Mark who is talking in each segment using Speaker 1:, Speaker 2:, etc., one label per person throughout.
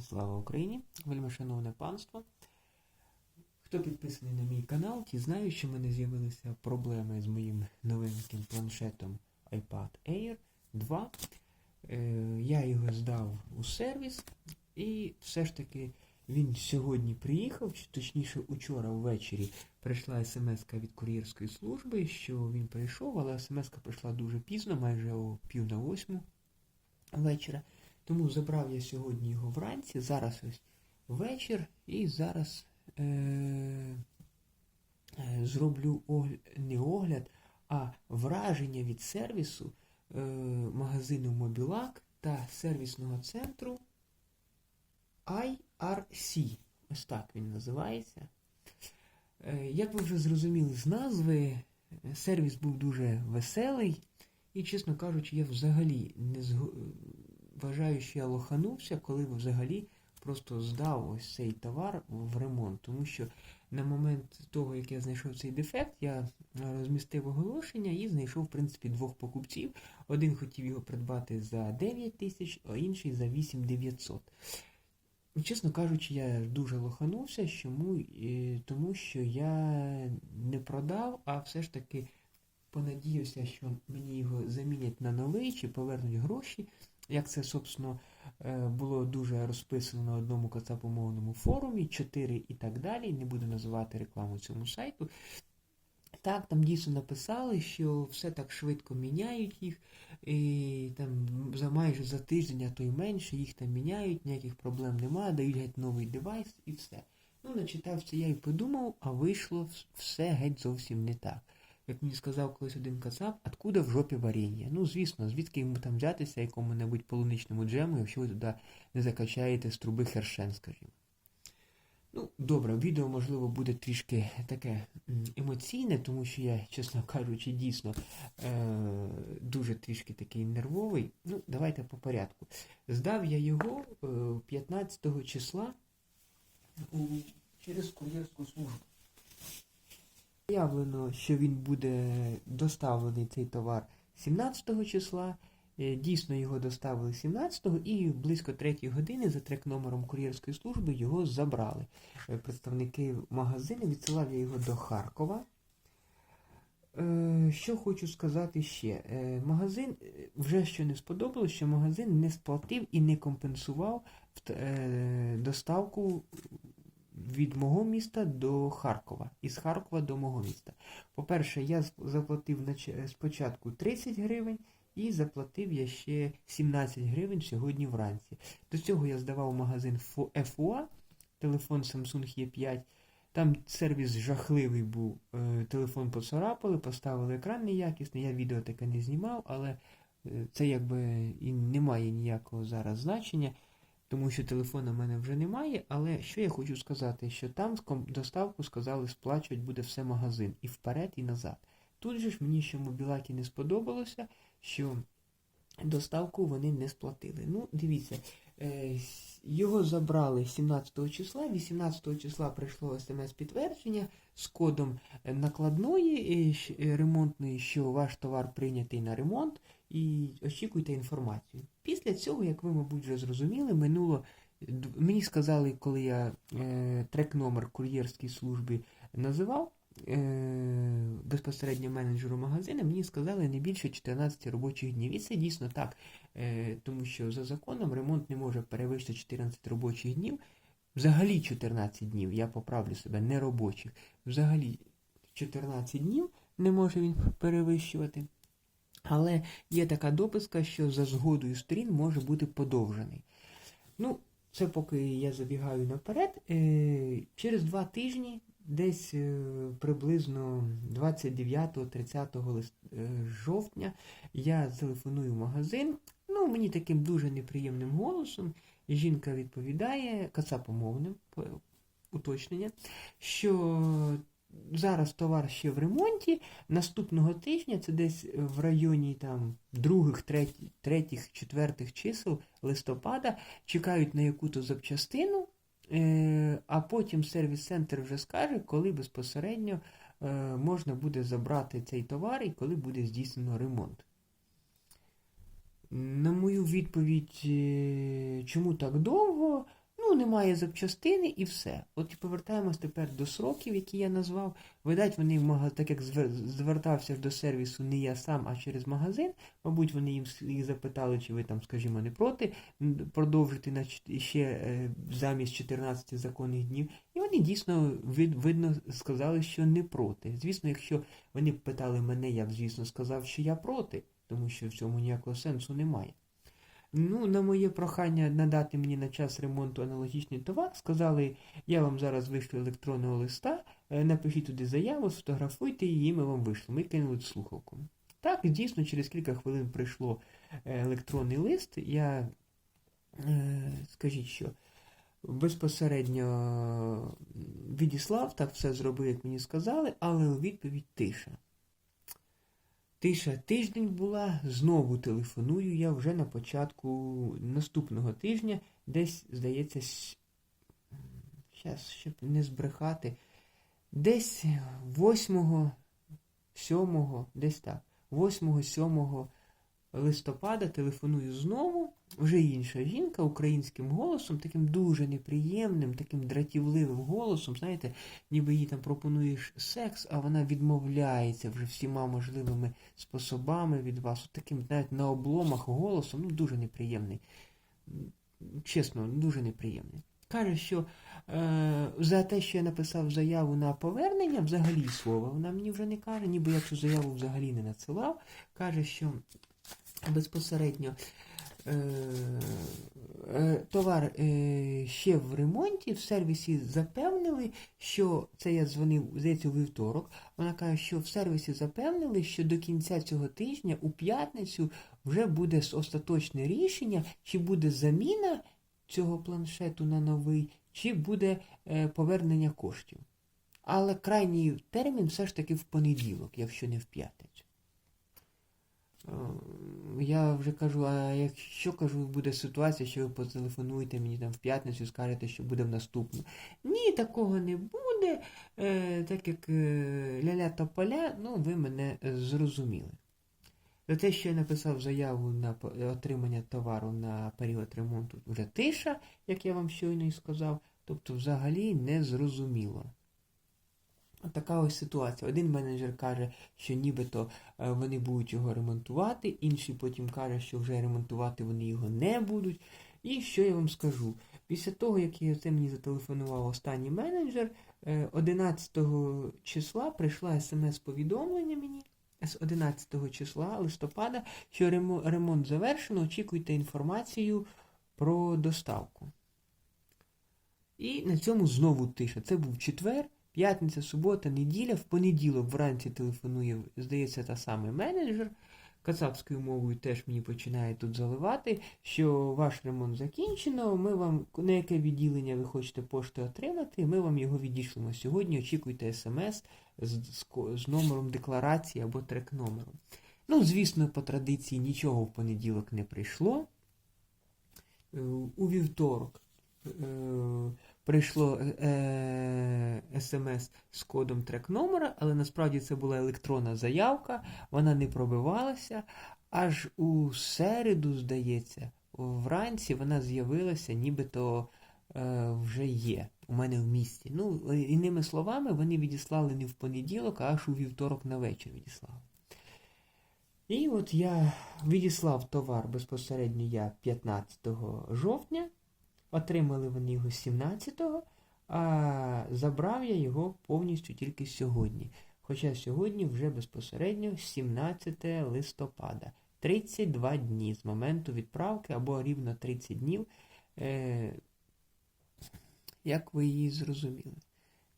Speaker 1: Слава Україні! Вельмишановне панство. Хто підписаний на мій канал, ті знають, що в мене з'явилися проблеми з моїм новеньким планшетом iPad Air 2. Е, я його здав у сервіс, і все ж таки він сьогодні приїхав, точніше учора ввечері прийшла смс від кур'єрської служби, що він прийшов, але смс прийшла дуже пізно, майже о пів на восьму вечора. Тому забрав я сьогодні його вранці, зараз ось вечір, і зараз е- е- зроблю огляд, не огляд, а враження від сервісу е- магазину Мобілак та сервісного центру IRC. Ось так він називається. Е, Як ви вже зрозуміли з назви, сервіс був дуже веселий, і, чесно кажучи, я взагалі не зго... вважаю, що я лоханувся, коли взагалі просто здав ось цей товар в ремонт. Тому що на момент того, як я знайшов цей дефект, я розмістив оголошення і знайшов, в принципі, двох покупців. Один хотів його придбати за 9 тисяч, а інший за 8 900. Чесно кажучи, я дуже лоханувся, чому, тому що я не продав, а все ж таки понадіявся, що мені його замінять на новий чи повернуть гроші. Як це, собственно, е, було дуже розписано на одному кацапомовному форумі, 4 і так далі. Не буду називати рекламу цьому сайту. Так, там дійсно написали, що все так швидко міняють їх, і там за майже за тиждень, а то й менше, їх там міняють, ніяких проблем немає, дають геть новий девайс і все. Ну, начитався я і подумав, а вийшло все геть зовсім не так. Як мені сказав колись один кацап, откуда в жопі варення? Ну, звісно, звідки йому там взятися якому-небудь полуничному джему, якщо ви туди не закачаєте з труби хершен, скажімо. Ну, добре, відео, можливо, буде трішки таке емоційне, тому що я, чесно кажучи, дійсно е- дуже трішки такий нервовий. Ну, давайте по порядку. Здав я його е 15 числа у, через кур'єрську службу. Заявлено, що він буде доставлений цей товар 17 числа. Е, Дійсно його доставили 17-го і близько 3 години за трек номером кур'єрської служби його забрали. Е, Представники магазину відсилав я його до Харкова. Е, Що хочу сказати ще. Магазин вже що не сподобалось, що магазин не сплатив і не компенсував доставку від мого міста до Харкова. Із Харкова до мого міста. По-перше, я заплатив спочатку 30 гривень. І заплатив я ще 17 гривень сьогодні вранці. До цього я здавав магазин FOA, телефон Samsung E5. Там сервіс жахливий був. Е, Телефон поцарапали, поставили екран неякісний. Я відео таке не знімав, але е, це якби і не має ніякого зараз значення, тому що телефона в мене вже немає. Але що я хочу сказати, що там доставку сказали, сплачувати буде все магазин і вперед, і назад. Тут же ж мені ще в мобілакі не сподобалося, що доставку вони не сплатили. Ну, дивіться, е, його забрали 17 числа, 18 числа прийшло смс-підтвердження з кодом е, накладної е, ремонтної, що ваш товар прийнятий на ремонт, і очікуйте інформацію. Після цього, як ви, мабуть, вже зрозуміли, минуло. Мені сказали, коли я е, трек-номер кур'єрській службі називав, е, безпосередньо менеджеру магазину, мені сказали не більше 14 робочих днів. І це дійсно так, е, тому що за законом ремонт не може перевищити 14 робочих днів. Взагалі 14 днів, я поправлю себе, не робочих. Взагалі 14 днів не може він перевищувати. Але є така дописка, що за згодою сторін може бути подовжений. Ну, це поки я забігаю наперед. Е, через два тижні, десь е, приблизно 29-30 лист, е, жовтня, я телефоную в магазин. Ну, мені таким дуже неприємним голосом. Жінка відповідає, кацапомовним по- уточнення, що зараз товар ще в ремонті. Наступного тижня, це десь в районі там других, третіх, третіх, четвертих чисел листопада, чекають на яку-то запчастину, е, а потім сервіс-центр вже скаже, коли безпосередньо е, можна буде забрати цей товар і коли буде здійснено ремонт. На мою відповідь, е, чому так довго, Ну, немає запчастини і все. От і повертаємось тепер до сроків, які я назвав. Видать, вони так як звертався до сервісу не я сам, а через магазин. Мабуть, вони їм їх запитали, чи ви там, скажімо, не проти продовжити на ще е, замість 14 законних днів. І вони дійсно вид, видно сказали, що не проти. Звісно, якщо вони питали мене, я б, звісно, сказав, що я проти, тому що в цьому ніякого сенсу немає. Ну, на моє прохання надати мені на час ремонту аналогічний товар, сказали, я вам зараз вишлю електронного листа, е, напишіть туди заяву, сфотографуйте її, ми вам вийшлемо. Ми кинули слухавку. Так, дійсно, через кілька хвилин прийшло е, електронний лист. Я, е, скажіть що, безпосередньо відіслав, так все зробив, як мені сказали, але у відповідь тиша. Тиша тиждень була, знову телефоную я вже на початку наступного тижня, десь, здається, зараз, щоб не збрехати, десь 8, 7, десь так, 8, 7 листопада телефоную знову, вже інша жінка українським голосом, таким дуже неприємним, таким дратівливим голосом, знаєте, ніби їй там пропонуєш секс, а вона відмовляється вже всіма можливими способами від вас. От таким, навіть на обломах голосом, ну дуже неприємний. Чесно, дуже неприємний. Каже, що е, за те, що я написав заяву на повернення, взагалі слова вона мені вже не каже, ніби я цю заяву взагалі не надсилав. Каже, що безпосередньо товар е, ще в ремонті, в сервісі запевнили, що це я дзвонив, здається, у вівторок. Вона каже, що в сервісі запевнили, що до кінця цього тижня, у п'ятницю, вже буде остаточне рішення, чи буде заміна цього планшету на новий, чи буде е, повернення коштів. Але крайній термін все ж таки в понеділок, якщо не в п'ятницю. Я вже кажу, а якщо кажу, буде ситуація, що ви потелефонуєте мені там в п'ятницю і скажете, що буде в наступну. Ні, такого не буде. Е, так як е, ля-ля та поля, ну ви мене зрозуміли. За те, що я написав заяву на отримання товару на період ремонту, вже тиша, як я вам щойно і сказав, тобто взагалі не зрозуміло. Така ось ситуація. Один менеджер каже, що нібито е, вони будуть його ремонтувати, інший потім каже, що вже ремонтувати вони його не будуть. І що я вам скажу? Після того, як це мені зателефонував останній менеджер, е, 11 числа прийшла смс-повідомлення мені з 11 числа листопада, що ремонт завершено, очікуйте інформацію про доставку. І на цьому знову тиша. Це був четвер, п'ятниця, субота, неділя. В понеділок вранці телефонує, здається, та самий менеджер. Кацапською мовою теж мені починає тут заливати, що ваш ремонт закінчено, ми вам на яке відділення ви хочете пошти отримати, ми вам його відійшлемо сьогодні. Очікуйте смс з, з, з номером декларації або трек-номером. Ну, звісно, по традиції нічого в понеділок не прийшло. Е, У вівторок е, прийшло е, смс з кодом трек номера, але насправді це була електронна заявка, вона не пробивалася. Аж у середу, здається, вранці вона з'явилася, нібито е, вже є у мене в місті. Ну, е, іними словами, вони відіслали не в понеділок, а аж у вівторок на вечір відіслали. І от я відіслав товар безпосередньо я 15 жовтня, отримали вони його 17-го, а забрав я його повністю тільки сьогодні. Хоча сьогодні вже безпосередньо 17 листопада. 32 дні з моменту відправки або рівно 30 днів. Е, як ви її зрозуміли?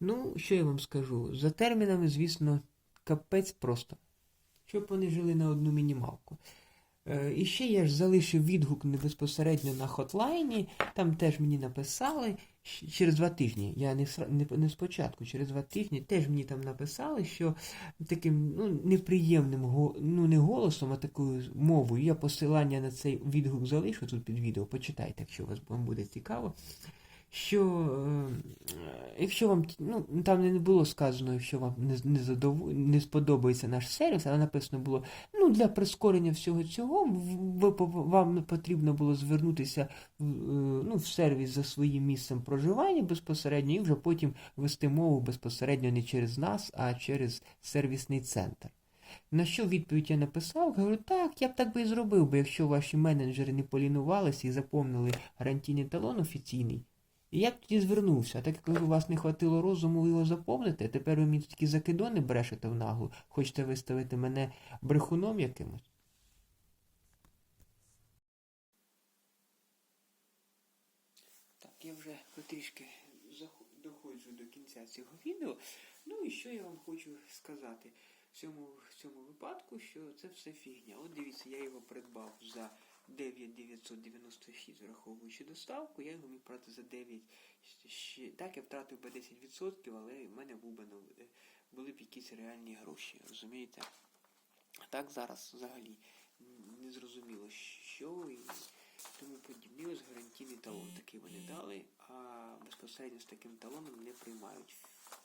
Speaker 1: Ну, що я вам скажу? За термінами, звісно, капець просто. Щоб вони жили на одну мінімалку. Е, І ще я ж залишив відгук не безпосередньо на хотлайні. Там теж мені написали через два тижні. Я не, не, не спочатку, через два тижні теж мені там написали, що таким ну, неприємним ну, не голосом, а такою мовою. Я посилання на цей відгук залишу тут під відео. Почитайте, якщо вас буде цікаво. Що е, якщо вам ну, там не було сказано, якщо вам не, не, задов... не сподобається наш сервіс, але написано було, ну для прискорення всього цього ви, вам потрібно було звернутися е, ну, в сервіс за своїм місцем проживання безпосередньо і вже потім вести мову безпосередньо не через нас, а через сервісний центр. На що відповідь я написав? Говорю, так, я б так би і зробив, бо якщо ваші менеджери не полінувалися і заповнили гарантійний талон офіційний, і я тоді звернувся, так як у вас не хватило розуму його заповнити, тепер ви мені такі закидони брешете в наглу, хочете виставити мене брехуном якимось. Так, я вже потрішки доходжу до кінця цього відео. Ну і що я вам хочу сказати в цьому, в цьому випадку, що це все фігня. От дивіться, я його придбав за 9,996, враховуючи доставку, я його міг брати за 9. Ще, так, я втратив би 10%, але в мене був би е, були б якісь реальні гроші, розумієте? Так зараз взагалі не зрозуміло, що і тому подібне. Ось гарантійний талон такий вони дали, а безпосередньо з таким талоном не приймають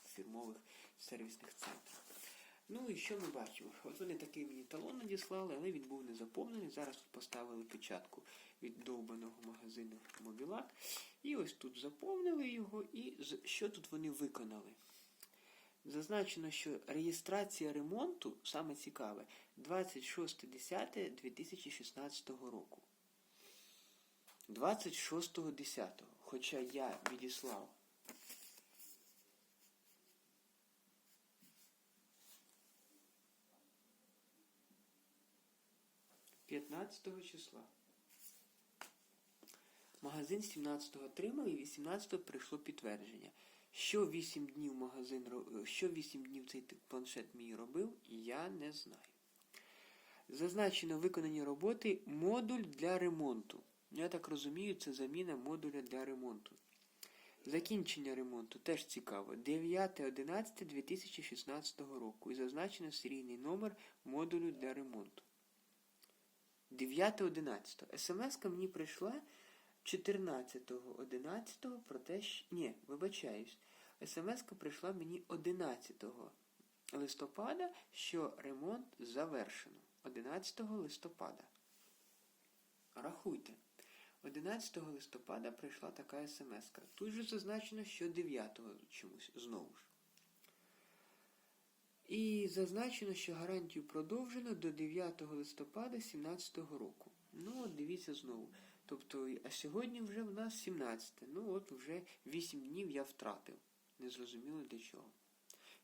Speaker 1: в фірмових сервісних центрах. Ну і що ми бачимо? От вони такий мені талон надіслали, але він був не заповнений. Зараз поставили печатку від довбаного магазину Мобілак. І ось тут заповнили його, і що тут вони виконали? Зазначено, що реєстрація ремонту, саме цікаве, 26.10.2016 року. 26.10. Хоча я відіслав 15 числа. Магазин 17-го отримав і 18-го прийшло підтвердження. Що 8 днів магазин що 8 днів цей планшет мій робив, я не знаю. Зазначено виконані роботи модуль для ремонту. Я так розумію, це заміна модуля для ремонту. Закінчення ремонту теж цікаво. 9.11.2016 року. І зазначено серійний номер модулю для ремонту. 9.11. СМС-ка мені прийшла 14.11 про те, що... Ні, вибачаюсь. СМС-ка прийшла мені 11 листопада, що ремонт завершено. 11 листопада. Рахуйте. 11 листопада прийшла така смс-ка. Тут же зазначено, що 9 чомусь знову ж. І зазначено, що гарантію продовжено до 9 листопада 2017 року. Ну, от дивіться знову. Тобто, а сьогодні вже в нас 17. Ну от вже 8 днів я втратив. Незрозуміло для чого.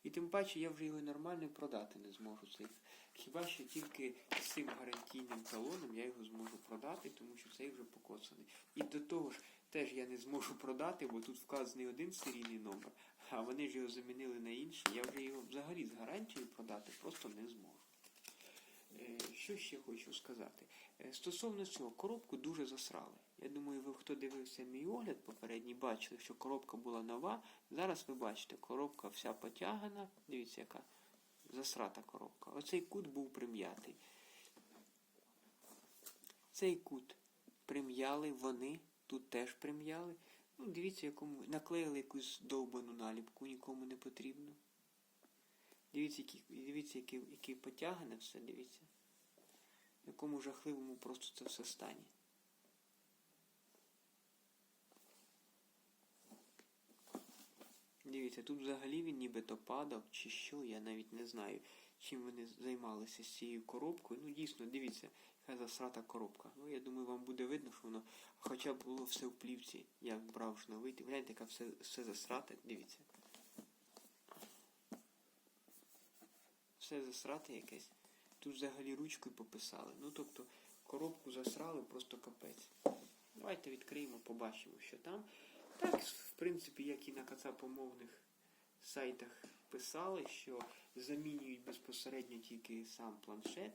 Speaker 1: І тим паче я вже його нормально продати не зможу. Цей. Хіба що тільки з цим гарантійним талоном я його зможу продати, тому що цей вже покоцаний. І до того ж, теж я не зможу продати, бо тут вказаний один серійний номер, а вони ж його замінили на інший. Я вже його взагалі з гарантією продати просто не зможу. Е, Що ще хочу сказати? Е, Стосовно цього, коробку дуже засрали. Я думаю, ви хто дивився мій огляд попередній, бачили, що коробка була нова. Зараз ви бачите, коробка вся потягана. Дивіться, яка засрата коробка. Оцей кут був прим'ятий. Цей кут прим'яли вони, тут теж прим'яли. Ну, дивіться, якому наклеїли якусь довбану наліпку, нікому не потрібно. Дивіться, який, дивіться, який, який потягане все, дивіться. В якому жахливому просто це все стані. Дивіться, тут взагалі він нібито падав чи що, я навіть не знаю, чим вони займалися з цією коробкою. Ну, дійсно, дивіться, яка засрата коробка. Ну, я думаю, вам буде видно, що воно хоча б було все в плівці, як брав на. Гляньте, яка все, все засрате, дивіться. Все засрате якесь. Тут взагалі ручкою пописали. Ну, тобто, коробку засрали просто капець. Давайте відкриємо, побачимо, що там. Так, в принципі, як і на кацапомовних сайтах писали, що замінюють безпосередньо тільки сам планшет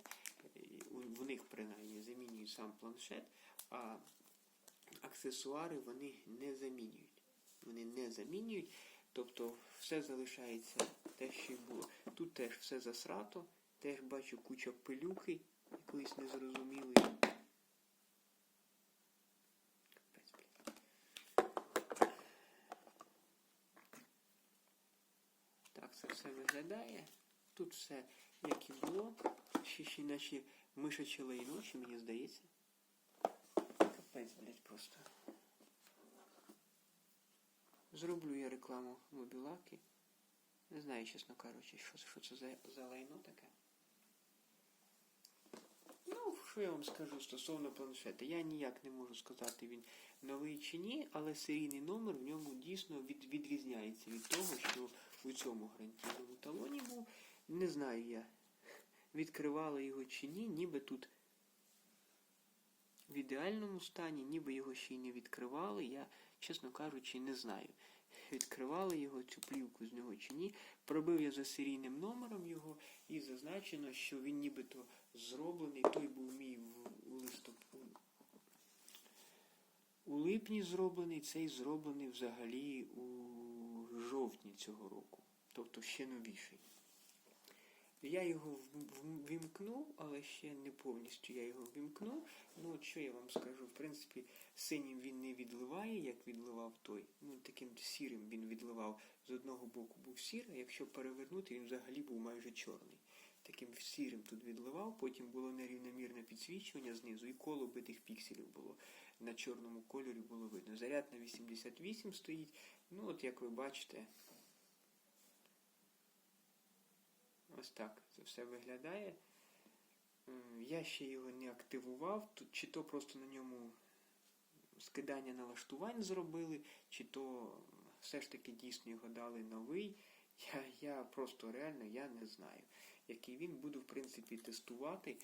Speaker 1: в них принаймні замінюють сам планшет, а аксесуари вони не замінюють. Вони не замінюють, тобто все залишається те, що й було. Тут теж все засрато, теж бачу куча пилюки, якоїсь незрозумілої. Так це все виглядає. Тут все як і було. Ще, ще наші лайно, чи мені здається. Капець, блядь, просто. Зроблю я рекламу мобілаки. Не знаю, чесно кажучи, що, що це за, за лайно таке. Ну, що я вам скажу стосовно планшета? Я ніяк не можу сказати, він новий чи ні, але серійний номер в ньому дійсно від, відрізняється від того, що у цьому гарантійному талоні був. Не знаю я, відкривали його чи ні, ніби тут в ідеальному стані, ніби його ще й не відкривали. Я, чесно кажучи, не знаю. Відкривали його, цю плівку з нього чи ні. Пробив я за серійним номером його і зазначено, що він нібито зроблений. Той був мій у листопаді. У липні зроблений, цей зроблений взагалі у жовтні цього року. Тобто ще новіший. Я його вімкнув, але ще не повністю я його вімкнув. Ну, що я вам скажу, в принципі, синім він не відливає, як відливав той. Ну, таким сірим він відливав. З одного боку був сірий, а якщо перевернути, він взагалі був майже чорний. Таким сірим тут відливав, потім було нерівномірне підсвічування знизу, і коло битих пікселів було на чорному кольорі було видно. Заряд на 88 стоїть. Ну, от як ви бачите, Ось так це все виглядає. Я ще його не активував, чи то просто на ньому скидання налаштувань зробили, чи то все ж таки дійсно його дали новий. Я, я просто реально я не знаю, який він буду, в принципі, тестувати.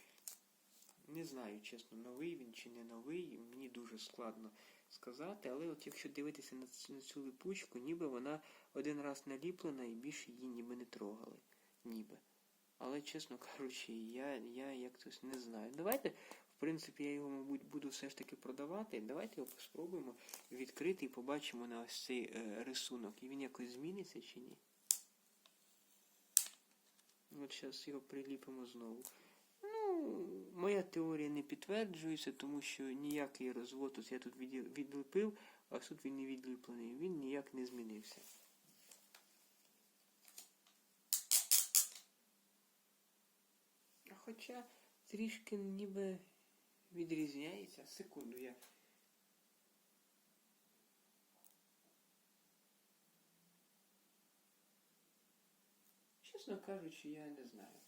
Speaker 1: Не знаю, чесно, новий він чи не новий, мені дуже складно сказати, але от якщо дивитися на цю, липучку, ніби вона один раз наліплена і більше її ніби не трогали ніби. Але, чесно кажучи, я, я якось не знаю. Давайте, в принципі, я його, мабуть, буду все ж таки продавати. Давайте його спробуємо відкрити і побачимо на ось цей е, рисунок. І він якось зміниться чи ні. От зараз його приліпимо знову. Ну, моя теорія не підтверджується, тому що ніякий розвод, ось я тут відліпив, а тут він не відліплений. Він ніяк не змінився. А Хоча трішки ніби відрізняється. Секунду, я. Чесно кажучи, я не знаю.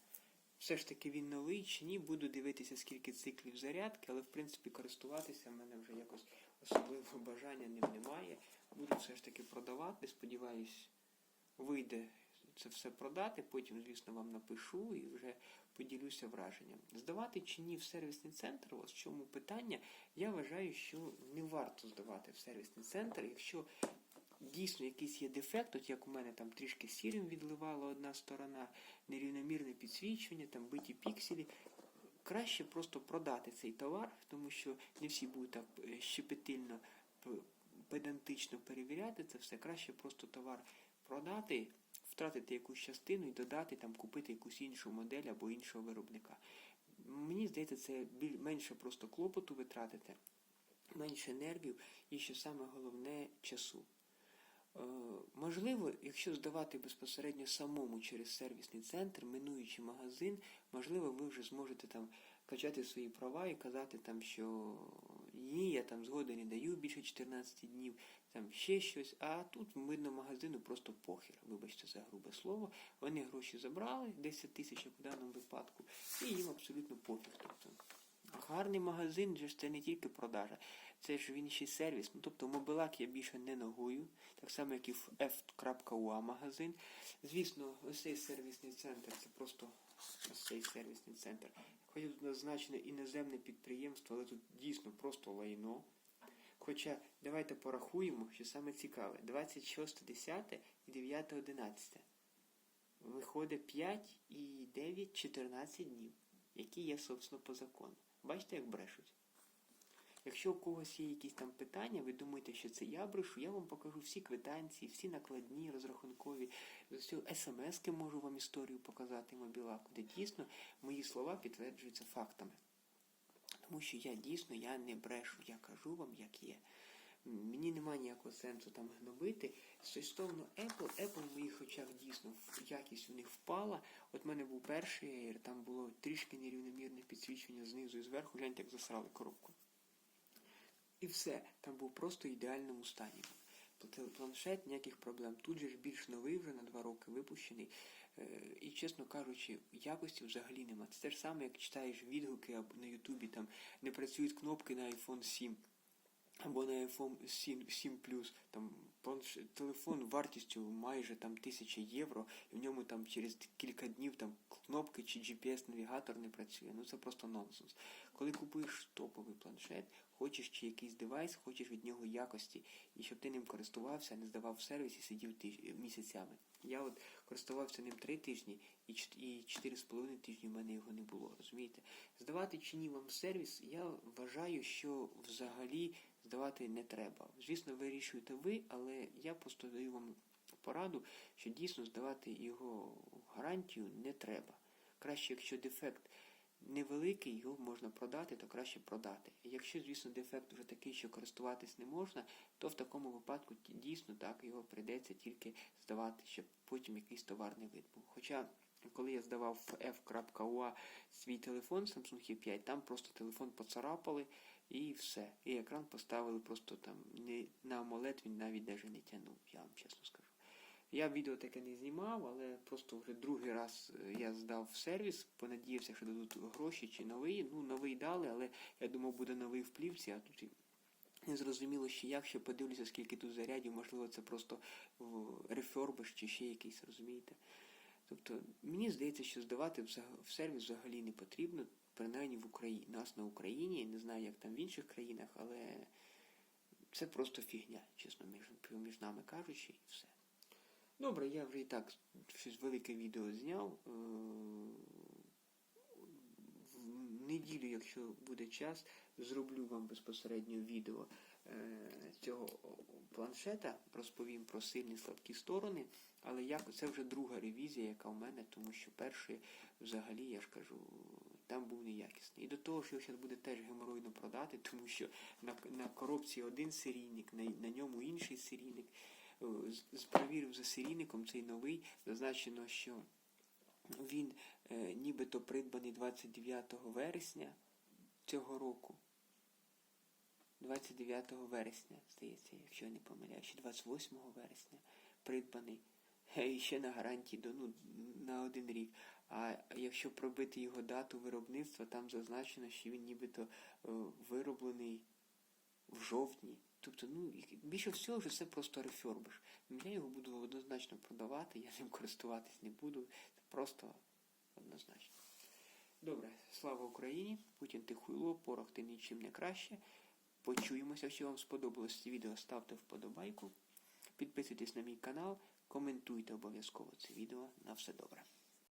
Speaker 1: Все ж таки він новий чи ні, буду дивитися, скільки циклів зарядки, але в принципі користуватися в мене вже якось особливого бажання ним немає. Буду все ж таки продавати. Сподіваюсь, вийде це все продати. Потім, звісно, вам напишу і вже поділюся враженням. Здавати чи ні в сервісний центр, ось в чому питання. Я вважаю, що не варто здавати в сервісний центр, якщо дійсно якийсь є дефект, от як у мене там трішки сірим відливала одна сторона, нерівномірне підсвічування, там биті пікселі. Краще просто продати цей товар, тому що не всі будуть так е, щепетильно, педантично перевіряти це все. Краще просто товар продати, втратити якусь частину і додати, там, купити якусь іншу модель або іншого виробника. Мені здається, це менше просто клопоту витратити, менше нервів і, що саме головне, часу. Е, Можливо, якщо здавати безпосередньо самому через сервісний центр, минуючи магазин, можливо, ви вже зможете там качати свої права і казати там, що ні, я там згоди не даю більше 14 днів, там ще щось. А тут видно магазину просто похер. Вибачте за грубе слово. Вони гроші забрали, 10 тисяч як в даному випадку, і їм абсолютно пофіг. Тобто Гарний магазин же ж це не тільки продажа, це ж він ще сервіс. Ну, тобто мобилак я більше не ногую, так само, як і F.UA магазин. Звісно, ось цей сервісний центр, це просто ось цей сервісний центр. Хоча тут назначено іноземне підприємство, але тут дійсно просто лайно. Хоча давайте порахуємо, що саме цікаве. 26.10 і 9.11. Виходить 5 і 9, 14 днів, які є, собственно, по закону. Бачите, як брешуть? Якщо у когось є якісь там питання, ви думаєте, що це я брешу, я вам покажу всі квитанції, всі накладні, розрахункові, смс-ки можу вам історію показати мобілаку, де дійсно мої слова підтверджуються фактами. Тому що я дійсно я не брешу, я кажу вам, як є. Мені немає ніякого сенсу там гнобити. Стосовно Apple, Apple в моїх очах дійсно якість у них впала. От в мене був перший Air, там було трішки нерівномірне підсвічування знизу і зверху, гляньте, як засрали коробку. І все, там був просто ідеальному стані. Планшет, ніяких проблем. Тут же ж більш новий вже на два роки випущений. Е, І, чесно кажучи, якості взагалі нема. Це те ж саме, як читаєш відгуки на Ютубі, там не працюють кнопки на iPhone 7. Або на iPhone 7, 7 Plus, там телефон вартістю майже там 1000 євро, і в ньому там через кілька днів там кнопки чи GPS-навігатор не працює. Ну це просто нонсенс. Коли купуєш топовий планшет, хочеш чи якийсь девайс, хочеш від нього якості, і щоб ти ним користувався, не здавав в сервіс і сидів тиж- місяцями. Я от користувався ним 3 тижні, і чт- і 4,5 тижні в мене його не було. Розумієте? Здавати чи ні вам сервіс, я вважаю, що взагалі здавати не треба. Звісно, вирішуєте ви, але я просто даю вам пораду, що дійсно здавати його гарантію не треба. Краще, якщо дефект невеликий, його можна продати, то краще продати. Якщо, звісно, дефект вже такий, що користуватись не можна, то в такому випадку дійсно так його прийдеться тільки здавати, щоб потім якийсь товарний вид був. Хоча, коли я здавав в f.ua свій телефон Samsung E5, там просто телефон поцарапали і все. І екран поставили просто там не на AMOLED він навіть навіть не тягнув, я вам чесно скажу. Я відео таке не знімав, але просто вже другий раз е, я здав в сервіс, понадіявся, що дадуть гроші чи новий. Ну, новий дали, але я думав, буде новий в плівці, а тут не зрозуміло ще як, ще подивлюся, скільки тут зарядів, можливо, це просто рефербиш чи ще якийсь, розумієте? Тобто, мені здається, що здавати в сервіс взагалі не потрібно, принаймні в Україні. Нас на Україні, я не знаю, як там в інших країнах, але це просто фігня, чесно, між, між нами кажучи, і все. Добре, я вже і так щось велике відео зняв. Е, В неділю, якщо буде час, зроблю вам безпосередньо відео е, цього планшета, розповім про сильні слабкі сторони. Але як це вже друга ревізія, яка в мене, тому що перший взагалі, я ж кажу, там був неякісний. І до того ж його зараз буде теж геморойно продати, тому що на, на коробці один серійник, на, на ньому інший серійник. Е, з- Провірив за серійником цей новий, зазначено, що він е, нібито придбаний 29 вересня цього року. 29 вересня, здається, якщо я не помиляюсь, чи 28 вересня придбаний. Е, І ще на гарантії ну, на один рік. А якщо пробити його дату виробництва, там зазначено, що він нібито е, вироблений в жовтні. Тобто, ну, більше всього вже це просто рефербиш. Я його буду однозначно продавати, я ним користуватись не буду. Це просто однозначно. Добре, слава Україні! Путін ти хуйло, порох ти нічим не краще. Почуємося, якщо вам сподобалось це відео, ставте вподобайку. Підписуйтесь на мій канал, коментуйте обов'язково це відео. На все добре.